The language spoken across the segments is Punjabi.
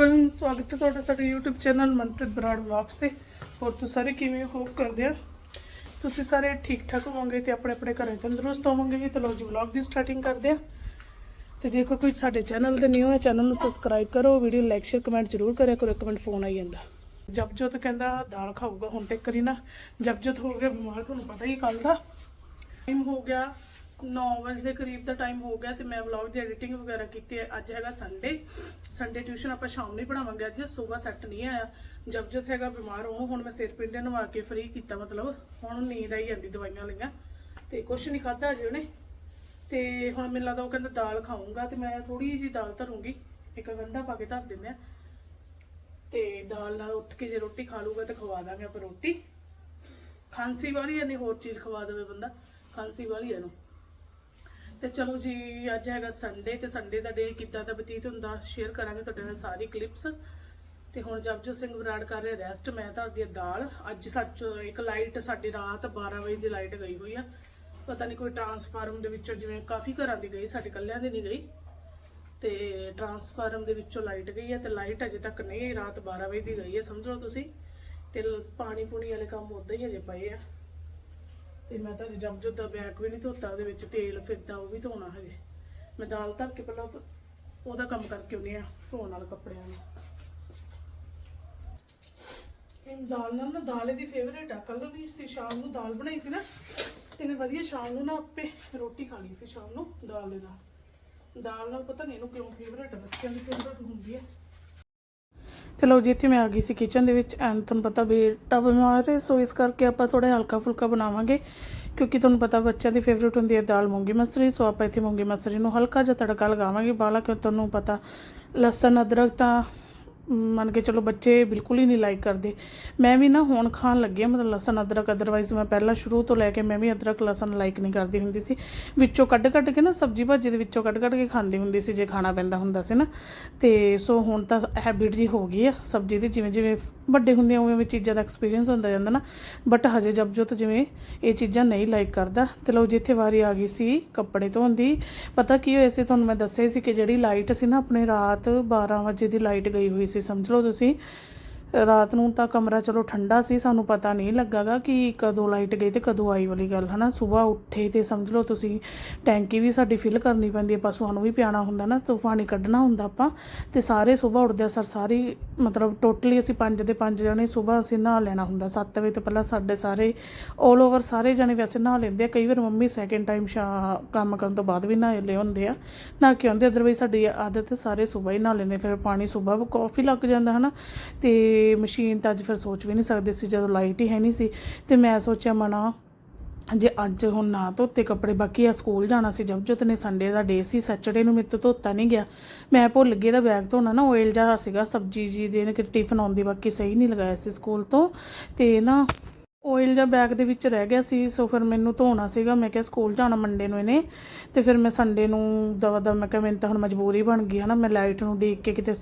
एवरीवन ਸਵਾਗਤ ਹੈ ਤੁਹਾਡਾ ਸਾਡੇ YouTube channel Manpreet Brar vlogs ਤੇ ਹੋਰ ਤੁਸੀਂ ਸਾਰੇ ਕਿਵੇਂ ਹੋਪ ਕਰਦੇ ਆ ਤੁਸੀਂ ਸਾਰੇ ਠੀਕ ਠਾਕ ਹੋਵੋਗੇ ਤੇ ਆਪਣੇ ਆਪਣੇ ਘਰੇ ਤੰਦਰੁਸਤ ਹੋਵੋਗੇ ਤੇ ਲੋ ਜੀ ਵਲੌਗ ਦੀ ਸਟਾਰਟਿੰਗ ਕਰਦੇ ਆ ਤੇ ਜੇਕਰ ਕੋਈ ਸਾਡੇ ਚੈਨਲ ਤੇ ਨਿਊ ਹੈ ਚੈਨਲ ਨੂੰ ਸਬਸਕ੍ਰਾਈਬ ਕਰੋ ਵੀਡੀਓ ਲਾਈਕ ਸ਼ੇਅਰ ਕਮੈਂਟ ਜ਼ਰੂਰ ਕਰਿਆ ਕਰੋ ਇੱਕ ਮਿੰਟ ਫੋਨ ਆਈ ਜਾਂਦਾ ਜਪਜੋਤ ਕਹਿੰਦਾ ਦਾਲ ਖਾਊਗਾ ਹੁਣ ਤੇ ਕਰੀ ਨਾ ਜਪਜੋਤ ਹੋ ਗਿਆ ਬਿਮਾਰ ਤੁਹਾਨੂੰ ਪਤਾ ਹੀ ਕੱਲ ਦਾ ਟਾਈਮ ਹੋ ਗਿਆ 9 ਵਜੇ ਦੇ ਕਰੀਬ ਦਾ ਟਾਈਮ ਹੋ ਗਿਆ ਤੇ ਮੈਂ ਵਲੌਗ ਦੀ ਐਡੀਟਿੰਗ ਵਗੈਰਾ ਕੀਤੀ ਹੈ। ਅੱਜ ਹੈਗਾ ਸੰਡੇ ਸੰਡੇ ਟਿਊਸ਼ਨ ਆਪਾਂ ਸ਼ਾਮ ਨੂੰ ਹੀ ਪੜਾਵਾਂਗੇ ਅੱਜ ਸਵੇਰ ਸੈੱਟ ਨਹੀਂ ਆਇਆ। ਜਬ ਜਦ ਹੈਗਾ ਬਿਮਾਰ, ਉਹ ਹੁਣ ਮੈਂ ਸਿਰ ਪਿੰਡੇ ਨਵਾ ਕੇ ਫ੍ਰੀ ਕੀਤਾ ਮਤਲਬ। ਹੁਣ ਨੀਂਦ ਆਈ ਜਾਂਦੀ ਦਵਾਈਆਂ ਲਈਆਂ ਤੇ ਕੁਛ ਨਹੀਂ ਖਾਦਾ ਅਜੇ ਉਹਨੇ। ਤੇ ਹੁਣ ਮੈਨੂੰ ਲੱਗਦਾ ਉਹ ਕਹਿੰਦਾ ਦਾਲ ਖਾਊਂਗਾ ਤੇ ਮੈਂ ਥੋੜੀ ਜੀ ਦਾਲ ਧਰੂੰਗੀ। ਇੱਕ ਗੰਢਾ ਪਾ ਕੇ ਧਰ ਦਿੰਦੇ ਆ। ਤੇ ਦਾਲ ਨਾਲ ਉੱਠ ਕੇ ਜੇ ਰੋਟੀ ਖਾ ਲੂਗਾ ਤਾਂ ਖਵਾ ਦਾਂਗੇ ਆਪਾਂ ਰੋਟੀ। ਖਾਂਸੀ ਵਾਲੀ ਹੈ ਨਹੀਂ ਹੋਰ ਚੀਜ਼ ਖਵਾ ਦੇਵੇ ਬੰਦਾ। ਖਾਂਸੀ ਵਾਲੀ ਹੈ ਇਹਨੂੰ। ਤੇ ਚਲੋ ਜੀ, ਅੱਜ ਹੈਗਾ ਸੰਡੇ ਤੇ ਸੰਡੇ ਦਾ ਡੇ ਕਿੱਦਾਂ ਦਾ ਬਤੀਤ ਹੁੰਦਾ ਸ਼ੇਅਰ ਕਰਾਂਗੇ ਤੁਹਾਡੇ ਨਾਲ ਸਾਰੀ ਕਲਿੱਪਸ ਤੇ ਹੁਣ ਜਪਜੋਤ ਸਿੰਘ ਬਰਾੜ ਕਰ ਰਿਹਾ ਰੈਸਟ ਮੈਂ ਤਾਂ ਆ ਦਾਲ। ਅੱਜ ਸੱਚ ਇੱਕ ਲਾਈਟ ਸਾਡੀ ਰਾਤ 12 ਵਜੇ ਦੀ ਲਾਈਟ ਗਈ ਹੋਈ ਆ। ਪਤਾ ਨਹੀਂ ਕੋਈ ਟਰਾਂਸਫਾਰਮ ਦੇ ਵਿੱਚੋਂ ਜਿਵੇਂ ਕਾਫੀ ਘਰਾਂ ਦੀ ਗਈ, ਸਾਡੇ ਕੱਲਿਆਂ ਦੀ ਨਹੀਂ ਗਈ। ਤੇ ਟਰਾਂਸਫਾਰਮ ਦੇ ਵਿੱਚੋਂ ਲਾਈਟ ਗਈ ਹੈ ਤੇ ਲਾਈਟ ਅਜੇ ਤੱਕ ਨਹੀਂ ਆਈ, ਰਾਤ 12 ਵਜੇ ਦੀ ਗਈ ਹੈ ਸਮਝ ਲਓ ਤੁਸੀਂ। ਤੇ ਪਾਣੀ ਪੂਣੀ ਵਾਲੇ ਕੰਮ ਉਦਾਂ ਹੀ ਅਜੇ ਪਏ ਆ। ਤੇ ਮੈਂ ਤਾਂ ਜਬ ਦਾ ਬੈਗ ਵੀ ਨਹੀਂ ਧੋਤਾ, ਉਹਦੇ ਵਿੱਚ ਤੇਲ, ਫਿਰਦਾ, ਉਹ ਵੀ ਧੋਣਾ ਹਜੇ। ਮੈਂ ਦਾਲ ਧਰ ਕੇ ਪਹਿਲਾਂ ਉਹਦਾ ਕੰਮ ਕਰਕੇ ਆਉਂਦੀ ਆ ਧੋਣ ਨਾਲ ਕੱਪੜਿਆਂ ਨੂੰ। ਇਹ ਦਾਲ ਨਾਲ ਨਾ ਦਾਲ ਦੀ ਫੇਵਰੇਟ ਆ। ਕੱਲ ਵੀ ਸੀ, ਸ਼ਾਮ ਨੂੰ ਦਾਲ ਬਣਾਈ ਸੀ ਨਾ। ਇਹਨੇ ਵਧੀਆ ਸ਼ਾਮ ਨੂੰ ਨਾ ਆਪੇ ਰੋਟੀ ਖਾ ਲਈ ਸੀ ਸ਼ਾਮ ਨੂੰ ਦਾਲ ਦੇ ਨਾਲ। ਦਾਲ ਨਾਲ ਪਤਾ ਨਹੀਂ ਇਹਨੂੰ ਕਿਉਂ ਫੇਵਰੇਟ ਆ, ਬੱਚਿਆਂ ਦੀ ਫੇਵਰੇਟ ਹੁੰਦੀ ਹੈ। ਤੇ ਲਓ ਜੀ, ਇੱਥੇ ਮੈਂ ਆ ਗਈ ਸੀ ਕਿਚਨ ਦੇ ਵਿੱਚ ਐਂਡ ਤੁਹਾਨੂੰ ਪਤਾ ਬੇਟਾ ਬਿਮਾਰ ਹੈ ਸੋ ਇਸ ਕਰਕੇ ਆਪਾਂ ਥੋੜਾ ਹਲਕਾ ਫੁਲਕਾ ਬਣਾਵਾਂਗੇ ਕਿਉਂਕਿ ਤੁਹਾਨੂੰ ਪਤਾ ਬੱਚਿਆਂ ਦੀ ਫੇਵਰੇਟ ਹੁੰਦੀ ਹੈ ਦਾਲ ਮੂੰਗੀ ਮਸਰੀ ਸੋ ਆਪਾਂ ਇੱਥੇ ਮੂੰਗੀ ਮਸਰੀ ਨੂੰ ਹਲਕਾ ਜਿਹਾ ਤੜਕਾ ਲਗਾਵਾਂਗੇ ਬਾਲਾ ਕਿਉਂ ਤੁਹਾਨੂੰ ਪਤਾ, ਲਸਣ, ਅਦਰਕ ਤਾਂ ਮੰਨ ਕੇ ਚਲੋ ਬੱਚੇ ਬਿਲਕੁਲ ਹੀ ਨਹੀਂ ਲਾਈਕ ਕਰਦੇ। ਮੈਂ ਵੀ ਨਾ ਹੁਣ ਖਾਣ ਲੱਗੀ ਹਾਂ, ਮਤਲਬ ਲਸਣ, ਅਦਰਕ ਅਦਰਵਾਈਜ਼ ਮੈਂ ਪਹਿਲਾਂ ਸ਼ੁਰੂ ਤੋਂ ਲੈ ਕੇ ਮੈਂ ਵੀ ਅਦਰਕ, ਲਸਣ ਲਾਈਕ ਨਹੀਂ ਕਰਦੀ ਹੁੰਦੀ ਸੀ। ਵਿੱਚੋਂ ਕੱਢ ਕੱਢ ਕੇ ਨਾ ਸਬਜ਼ੀ ਭਾਜੀ ਦੇ ਵਿੱਚੋਂ ਕੱਢ ਕੱਢ ਕੇ ਖਾਂਦੀ ਹੁੰਦੀ ਸੀ ਜੇ ਖਾਣਾ ਪੈਂਦਾ ਹੁੰਦਾ ਸੀ ਨਾ। ਤੇ ਸੋ ਹੁਣ ਤਾਂ ਹੈਬਿਟ ਜੀ ਹੋ ਗਈ ਆ ਸਬਜ਼ੀ ਦੀ, ਜਿਵੇਂ ਜਿਵੇਂ ਵੱਡੇ ਹੁੰਦੇ ਆ ਉਵੇਂ ਉਵੇਂ ਚੀਜ਼ਾਂ ਦਾ ਐਕਸਪੀਰੀਅੰਸ ਹੁੰਦਾ ਜਾਂਦਾ ਨਾ। ਬਟ ਹਜੇ ਜਬ ਜੋ ਜਿਵੇਂ ਇਹ ਚੀਜ਼ਾਂ ਨਹੀਂ ਲਾਈਕ ਕਰਦਾ। ਤੇ ਲਓ ਜਿੱਥੇ ਵਾਰੀ ਆ ਗਈ ਸੀ ਕੱਪੜੇ ਧੋਣ ਦੀ। ਪਤਾ ਕੀ ਹੋਇਆ ਸੀ, ਤੁਹਾਨੂੰ ਮੈਂ ਦੱਸਿਆ ਸੀ ਕਿ ਜਿਹੜੀ ਲਾਈਟ ਸੀ ਨਾ ਆਪਣੇ ਰਾਤ 12 ਵਜੇ ਦੀ ਲਾਈਟ ਗਈ ਹੋਈ ਸੀ ਸਮਝ ਲਓ ਤੁਸੀਂ। ਰਾਤ ਨੂੰ ਤਾਂ ਕਮਰਾ ਚਲੋ ਠੰਡਾ ਸੀ, ਸਾਨੂੰ ਪਤਾ ਨਹੀਂ ਲੱਗਾਗਾ ਕਿ ਕਦੋਂ ਲਾਈਟ ਗਈ ਤੇ ਕਦੋਂ ਆਈ ਵਾਲੀ ਗੱਲ, ਹਨਾ? ਸਵੇਰ ਉੱਠੇ ਤੇ ਸਮਝ ਲਓ ਤੁਸੀਂ, ਟੈਂਕੀ ਵੀ ਸਾਡੀ ਫਿਲ ਕਰਨੀ ਪੈਂਦੀ ਹੈ ਪਸ਼ੂਆਂ ਨੂੰ ਵੀ ਪਿਆਣਾ ਹੁੰਦਾ ਨਾ, ਤੋਂ ਪਾਣੀ ਕੱਢਣਾ ਹੁੰਦਾ ਆਪਾਂ, ਤੇ ਸਾਰੇ ਸਵੇਰ ਉੱਠਦੇ ਸਰ ਸਾਰੀ, ਮਤਲਬ ਟੋਟਲੀ ਅਸੀਂ ਪੰਜ ਦੇ ਪੰਜ ਜਣੇ ਸਵੇਰ ਅਸੀਂ ਨਹਾ ਲੈਣਾ ਹੁੰਦਾ 7 ਵਜੇ ਤੋਂ ਪਹਿਲਾਂ ਸਾਡੇ ਸਾਰੇ 올 ਓਵਰ ਸਾਰੇ ਜਣੇ ਵੈਸੇ ਨਹਾ ਲੈਂਦੇ ਆ, ਕਈ ਵਾਰ ਮੰਮੀ ਸੈਕਿੰਡ ਟਾਈਮ ਸ਼ਾ, ਕੰਮ ਕਰਨ ਤੋਂ ਬਾਅਦ ਵੀ ਨਹਾ ਲਏ ਹੁੰਦੇ ਆ, ਨਾ ਕਿ ਹੁੰਦੇ ਅਦਰਵਾਈਜ਼ ਸਾਡੀ ਆਦਤ ਹੈ ਸਾਰੇ ਸਵੇਰ ਹੀ ਨਹਾ ਲੈਂਦੇ, ਫਿਰ ਪਾਣੀ ਸਵੇਰ ਕਾਫੀ ਲੱਗ ਜਾਂਦਾ, ਹਨਾ? ਤੇ ਮਸ਼ੀਨ ਤਾਂ ਅੱਜ ਫਿਰ ਸੋਚ ਵੀ ਨਹੀਂ ਸਕਦੇ ਸੀ, ਜਦੋਂ ਲਾਈਟ ਹੀ ਹੈ ਨਹੀਂ ਸੀ, ਤੇ ਮੈਂ ਸੋਚਿਆ ਮਨਾ, ਜੇ ਅੱਜ ਹੁਣ ਨਾ ਧੋਤੇ ਕੱਪੜੇ, ਬਾਕੀ ਆ ਸਕੂਲ ਜਾਣਾ ਸੀ ਜਬ ਜੋਤ ਨੇ ਸੰਡੇ ਦਾ ਡੇ ਸੀ ਸੈਚਰਡੇ ਨੂੰ ਮੇਰੇ ਤੋਂ ਧੋਤਾ ਨਹੀਂ ਗਿਆ। ਮੈਂ ਭੁੱਲ ਗਈ ਦਾ ਬੈਗ ਧੋਣਾ ਨਾ ਓਇਲ ਜਿਹਾ ਸੀਗਾ, ਸਬਜੀ ਜੀ ਦੇ ਨੇ ਕਿ ਟਿਫਨ ਆਉਂਦੀ, ਬਾਕੀ ਸਹੀ ਨਹੀਂ ਲਗਾਇਆ ਸੀ ਸਕੂਲ ਤੋਂ, ਤੇ ਨਾ ਓਇਲ ਜਾਂ ਬੈਗ ਦੇ ਵਿੱਚ ਰਹਿ ਗਿਆ ਸੀ, ਸੋ ਫਿਰ ਮੈਨੂੰ ਧੋਣਾ ਸੀਗਾ, ਮੈਂ ਕਿਹਾ ਸਕੂਲ ਜਾਣਾ ਮੰਡੇ ਨੂੰ ਇਹਨੇ, ਤੇ ਫਿਰ ਮੈਂ ਸੰਡੇ ਨੂੰ ਦਵਾ ਦਵਾ ਮੈਂ ਕਿਹਾ ਮੈਨੂੰ ਤਾਂ ਹੁਣ ਮਜਬੂਰੀ ਬਣ ਗਈ, ਹਨਾ, ਮੈਂ ਲਾਈਟ ਨੂੰ ਦੇਖ ਕੇ ਕਿਤੇ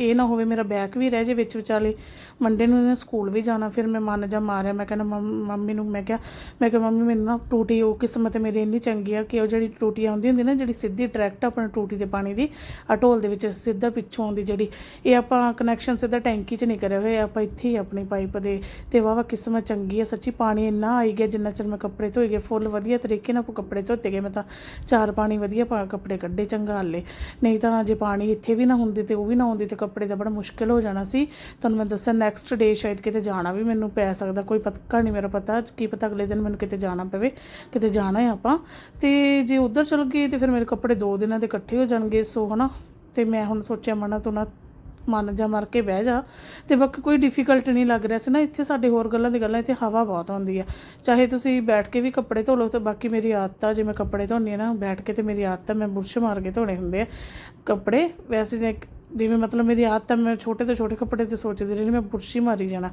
ਇਹ ਨਾ ਹੋਵੇ ਮੇਰਾ ਬੈਕ ਵੀ ਰਹਿ ਜੇ ਵਿੱਚ ਵਿਚਾਲੇ। ਮੰਡੇ ਨੂੰ ਇਹਨੇ ਸਕੂਲ ਵੀ ਜਾਣਾ, ਫਿਰ ਮੈਂ ਮਨ ਜਾ ਮਾਰਿਆ। ਮੈਂ ਕਹਿੰਦਾ, ਮੰਮ- ਮੰਮੀ ਨੂੰ ਮੈਂ ਕਿਹਾ ਮੈਂ ਕਿਹਾ, ਮੰਮੀ, ਮੈਨੂੰ ਨਾ ਟੂਟੀ, ਉਹ ਕਿਸਮਤ ਮੇਰੀ ਇੰਨੀ ਚੰਗੀ ਆ ਕਿ ਉਹ ਜਿਹੜੀ ਟੂਟੀ ਆਉਂਦੀ ਹੁੰਦੀ ਨਾ, ਜਿਹੜੀ ਸਿੱਧੀ ਡਾਇਰੈਕਟ ਆਪਣੇ ਟੂਟੀ ਦੇ ਪਾਣੀ ਦੀ ਆ ਢੋਲ ਦੇ ਵਿੱਚ ਸਿੱਧਾ ਪਿੱਛੋਂ ਆਉਂਦੀ ਜਿਹੜੀ, ਇਹ ਆਪਾਂ ਕਨੈਕਸ਼ਨ ਸਿੱਧਾ ਟੈਂਕੀ 'ਚ ਨਹੀਂ ਕਰਿਆ ਹੋਇਆ ਆਪਾਂ ਇੱਥੇ ਹੀ ਆਪਣੀ ਪਾਈਪ ਦੇ ਤੇ ਵਾਵਾ ਕਿਸਮਤ ਚੰਗੀ ਆ, ਸੱਚੀ ਪਾਣੀ ਇੰਨਾ ਆਈ ਗਿਆ, ਜਿੰਨਾ ਚਿਰ ਮੈਂ ਕੱਪੜੇ ਧੋਏ ਗਏ ਫੁੱਲ ਵਧੀਆ ਤਰੀਕੇ ਨਾਲ ਕੱਪੜੇ ਧੋਤੇ ਗਏ, ਮੈਂ ਤਾਂ ਚਾਰ ਪਾਣੀ ਵਧੀਆ ਪਾ ਕੱਪੜੇ ਕੱਢੇ ਚੰਗਾ ਲਏ ਨਹੀਂ ਤਾਂ ਜੇ ਪਾਣੀ ਇੱਥੇ ਵੀ ਨਾ ਹੁੰਦੇ ਤੇ ਉਹ ਵੀ ਨਾ ਆਉਂਦੀ ਤੇ ਕੱਪੜੇ ਦਾ ਬੜਾ ਮੁਸ਼ਕਿਲ ਹੋ ਜਾਣਾ ਸੀ। ਤੁਹਾਨੂੰ ਮੈਂ ਦੱਸਿਆ ਨੈਕਸਟ ਡੇ ਸ਼ਾਇਦ ਕਿਤੇ ਜਾਣਾ ਵੀ ਮੈਨੂੰ ਪੈ ਸਕਦਾ। ਕੋਈ ਪੱਕਾ ਨਹੀਂ ਮੇਰਾ ਪਤਾ, ਕੀ ਪਤਾ ਅਗਲੇ ਦਿਨ ਮੈਨੂੰ ਕਿਤੇ ਜਾਣਾ ਪਵੇ, ਕਿਤੇ ਜਾਣਾ ਹੈ ਆਪਾਂ। ਤੇ ਜੇ ਉਧਰ ਚਲ ਗਏ ਤੇ ਫਿਰ ਮੇਰੇ ਕੱਪੜੇ ਦੋ ਦਿਨਾਂ ਦੇ ਇਕੱਠੇ ਹੋ ਜਾਣਗੇ। ਸੋ ਹਨਾ, ਤੇ ਮੈਂ ਹੁਣ ਸੋਚਿਆ, ਮਨਾ ਤੋਂ ਨਾ ਮਨ ਜਾ ਮਰ ਕੇ ਬਹਿ ਜਾ। ਤੇ ਬਾਕੀ ਕੋਈ ਡਿਫਿਕਲਟ ਨਹੀਂ ਲੱਗ ਰਿਹਾ ਸੀ ਨਾ, ਇੱਥੇ ਸਾਡੇ ਹੋਰ ਗੱਲਾਂ ਦੀ ਗੱਲਾਂ, ਇੱਥੇ ਹਵਾ ਬਹੁਤ ਆਉਂਦੀ ਆ। ਚਾਹੇ ਤੁਸੀਂ ਬੈਠ ਕੇ ਵੀ ਕੱਪੜੇ ਧੋ ਲਓ, ਤੇ ਬਾਕੀ ਮੇਰੀ ਆਦਤ ਆ ਜੇ ਮੈਂ ਕੱਪੜੇ ਧੋਣੀ ਆ ਨਾ, ਬੈਠ ਕੇ ਤੇ ਮੇਰੀ ਆਦਤ ਆ ਮੈਂ ਬੁਰਸ਼ ਮਾਰ ਕੇ ਧੋਣੇ ਹੁੰਦੇ ਆ। ਕੱਪੜੇ, ਵੈਸੇ ਜੇ ਜਿਵੇਂ ਮਤਲਬ ਮੇਰੀ ਆਦਤ ਆ ਮੈਂ ਛੋਟੇ ਤੋਂ ਛੋਟੇ ਕੱਪੜੇ ਤੇ ਸੋਚਦੀ ਰਹਿੰਦੀ ਮੈਂ ਬੁਰਸ਼ ਹੀ ਮਾਰੀ ਜਾਣਾ।